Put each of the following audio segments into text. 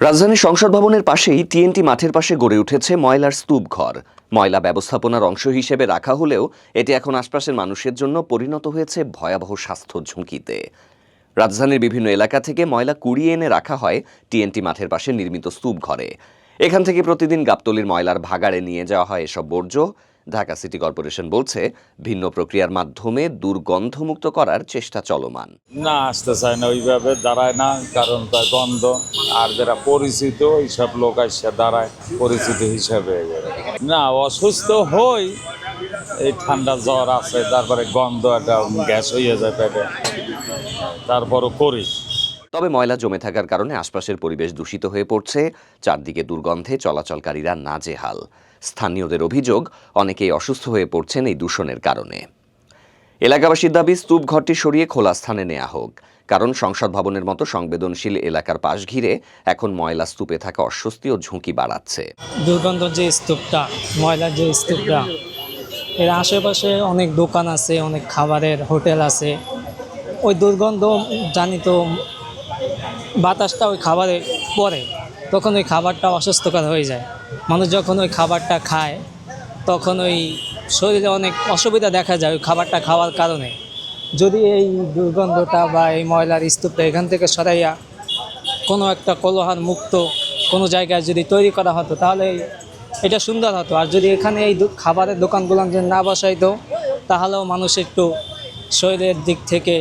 রাজধানীর সংসদ ভবনের পাশেই টিএনটি মাঠের পাশে গড়ে উঠেছে ময়লার স্তূপ ঘর ময়লা ব্যবস্থাপনার অংশ হিসেবে রাখা হলেও এটি এখন আশপাশের মানুষের জন্য পরিণত হয়েছে ভয়াবহ স্বাস্থ্য ঝুঁকিতে। রাজধানীর বিভিন্ন এলাকা থেকে ময়লা কুড়িয়ে এনে রাখা হয় টিএনটি মাঠের পাশে নির্মিত স্তূপ ঘরে এখান থেকে প্রতিদিন গাবতলির ময়লার ভাগাড়ে নিয়ে যাওয়া হয় এসব বর্জ্য। ঢাকা সিটি কর্পোরেশন বলছে ভিন্ন প্রক্রিয়ার মাধ্যমে দুর্গন্ধমুক্ত করার চেষ্টা চলমান। না আসতে চায় না ওইভাবে দাঁড়ায় না কারণ তার গন্ধ আর যারা পরিচিত এইসব লোক আসে দাঁড়ায় পরিচিত হিসাবে। না অসুস্থ হই এই ঠান্ডা জ্বর আছে তারপরে গন্ধ একটা গ্যাস হয়ে যায় পেটে তারপরও করি। তবে ময়লা জমে থাকার কারণে আশপাশের পরিবেশ দূষিত হয়ে পড়ছে চারদিকে দুর্গন্ধে চলাচলকারীরা নাজেহাল। স্থানীয়দের অভিযোগ, অনেকেই অসুস্থ হয়ে পড়ছেন এই দূষণের কারণে। এলাকাবাসীর দাবি, স্তূপ ঘরটি সরিয়ে খোলা স্থানে নেওয়া হোক। কারণ সংসদ ভবনের মতো সংবেদনশীল এলাকার পাশ ঘিরে এখন ময়লা স্তূপে থাকা অস্বস্তি ও ঝুঁকি বাড়াচ্ছে। দুর্গন্ধ যে স্তূপটা, ময়লার যে স্তূপটা, এর আশেপাশে অনেক দোকান আছে, অনেক খাবারের হোটেল আছে। ওই দুর্গন্ধ জানি তো বাতাসটা ওই খাবারে পড়ে, তখন ওই খাবারটা অস্বাস্থ্যকর হয়ে যায়। মানুষ যখন ওই খাবারটা খায়, তখন ওই শরীরে অনেক অসুবিধা দেখা যায় ওই খাবারটা খাওয়ার কারণে। যদি এই দুর্গন্ধটা বা এই ময়লার স্তূপটা এখান থেকে সরাইয়া কোনো একটা কলহার মুক্ত কোনো জায়গায় যদি তৈরি করা হতো, তাহলে এটা সুন্দর হতো। আর যদি এখানে এই খাবারের দোকানগুলো যদি না বসাইতো, তাহলেও মানুষ একটু শরীরের দিক থেকে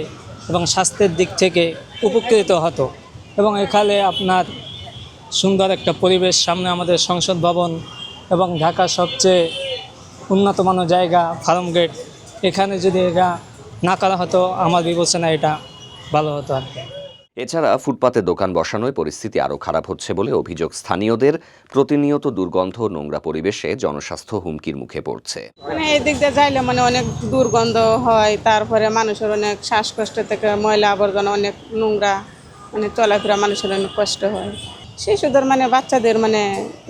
এবং স্বাস্থ্যের দিক থেকে উপকৃত হতো। এবং এখানে আপনার সুন্দর একটা পরিবেশ সামনে আমাদের সংসদ ভবন এবং ঢাকার সবচেয়ে উন্নত মানের জায়গা ফার্ম গেট। এখানে যদি এটা না করা হতো আমার বিবেচনা এটা ভালো হতো আর কি। এছাড়া ফুটপাতে দোকান বসানোয় পরিস্থিতি আরও খারাপ হচ্ছে বলে অভিযোগ স্থানীয়দের। প্রতিনিয়ত দুর্গন্ধ নোংরা পরিবেশে জনস্বাস্থ্য হুমকির মুখে পড়ছে। মানে এই দিক দিয়ে যাইলে মানে অনেক দুর্গন্ধ হয় তারপরে মানুষের অনেক শ্বাসকষ্ট থেকে ময়লা আবর্জনা অনেক নোংরা মানে চলাফেরা মানুষের অনেক কষ্ট হয়। শিশুদের মানে বাচ্চাদের মানে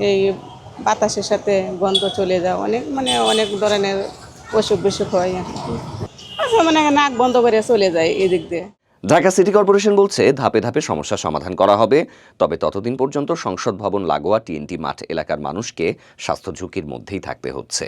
এই বাতাসের সাথে গন্ধ চলে যায়, অনেক মানে অনেক ধরনের অসুখ বিসুখ হয়। আর আচ্ছা মানে নাক বন্ধ করে চলে যায় এই দিক দিয়ে। ঢাকা সিটি কর্পোরেশন বলছে, ধাপে ধাপে সমস্যা সমাধান করা হবে। তবে ততদিন পর্যন্ত সংসদ ভবন, লাগোয়া, টিএনটি মাঠ এলাকার মানুষকে স্বাস্থ্য ঝুঁকির মধ্যেই থাকতে হচ্ছে।